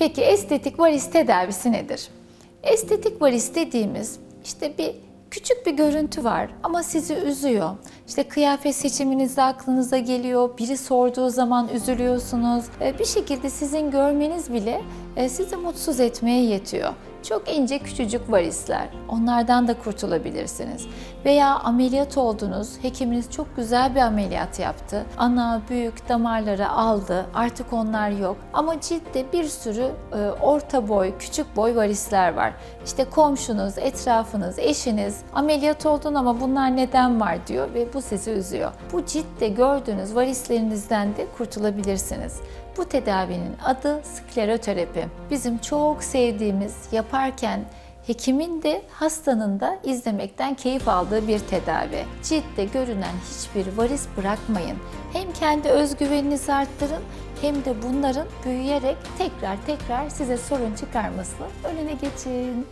Peki estetik varis tedavisi nedir? Estetik varis dediğimiz işte bir küçük bir görüntü var ama sizi üzüyor. İşte kıyafet seçiminizde aklınıza geliyor, biri sorduğu zaman üzülüyorsunuz. Ee, Bir şekilde sizin görmeniz bile e, sizi mutsuz etmeye yetiyor. Çok ince küçücük varisler. Onlardan da kurtulabilirsiniz. Veya ameliyat oldunuz. Hekiminiz çok güzel bir ameliyat yaptı. Ana, büyük damarları aldı. Artık onlar yok. Ama ciltte bir sürü e, orta boy, küçük boy varisler var. İşte komşunuz, etrafınız, eşiniz ameliyat oldun ama bunlar neden var diyor ve bu sizi üzüyor. Bu ciltte gördüğünüz varislerinizden de kurtulabilirsiniz. Bu tedavinin adı skleroterapi. Bizim çok sevdiğimiz, yaparken hekimin de hastanın da izlemekten keyif aldığı bir tedavi. Ciltte görünen hiçbir varis bırakmayın. Hem kendi özgüveninizi arttırın hem de bunların büyüyerek tekrar tekrar size sorun çıkarmasını önüne geçin.